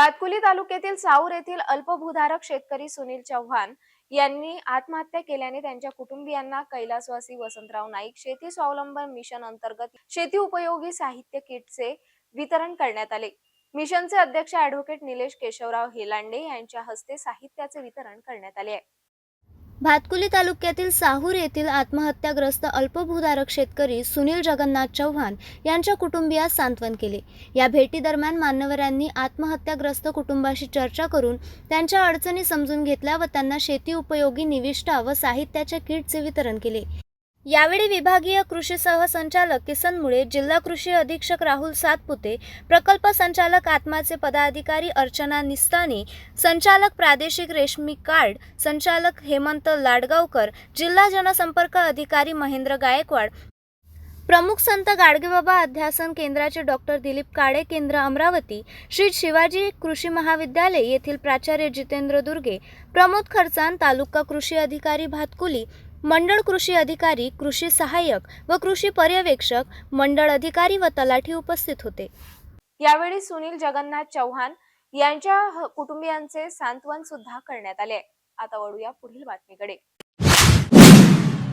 भातकुली तालुक्यातील साऊर येथील अल्पभूधारक शेतकरी सुनील चव्हाण यांनी आत्महत्या केल्याने त्यांच्या कुटुंबियांना कैलासवासी वसंतराव नाईक शेती स्वावलंबन मिशन अंतर्गत शेती उपयोगी साहित्य किटचे वितरण करण्यात आले. मिशनचे अध्यक्ष ऍडव्होकेट निलेश केशवराव हेलांडे यांच्या हस्ते साहित्याचे वितरण करण्यात आले आहे. भातकुली तालुक्यातील साहूर येथील आत्महत्याग्रस्त अल्पभूधारक शेतकरी सुनील जगन्नाथ चव्हाण यांच्या कुटुंबियास सांत्वन केले. या भेटीदरम्यान मान्यवरांनी आत्महत्याग्रस्त कुटुंबाशी चर्चा करून त्यांच्या अडचणी समजून घेतल्या व त्यांना शेती उपयोगी निविष्ठा व साहित्याच्या किटचे वितरण केले. यावेळी विभागीय कृषी सहसंचालक किसन मुळे जिल्हा कृषी अधीक्षक राहुल सातपुते प्रकल्प संचालक आत्माचे पदाधिकारी अर्चना निस्तानी संचालक प्रादेशिक रेशमी कार्ड संचालक हेमंत लाडगावकर जिल्हा जनसंपर्क अधिकारी महेंद्र गायकवाड प्रमुख संत गाडगेबाबा अध्यासन केंद्राचे डॉक्टर दिलीप काळे केंद्र अमरावती श्री शिवाजी कृषी महाविद्यालय येथील प्राचार्य जितेंद्र दुर्गे प्रमोद खर्चान तालुका कृषी अधिकारी भातकुली मंडळ कृषी अधिकारी कृषी सहाय्यक व कृषी पर्यवेक्षक मंडळ अधिकारी व तलाठी उपस्थित होते. यावेळी सुनील जगन्नाथ चव्हाण यांच्या ह- कुटुंबियांचे सांत्वन सुद्धा करण्यात आले. आता वळूया पुढील बातमीकडे.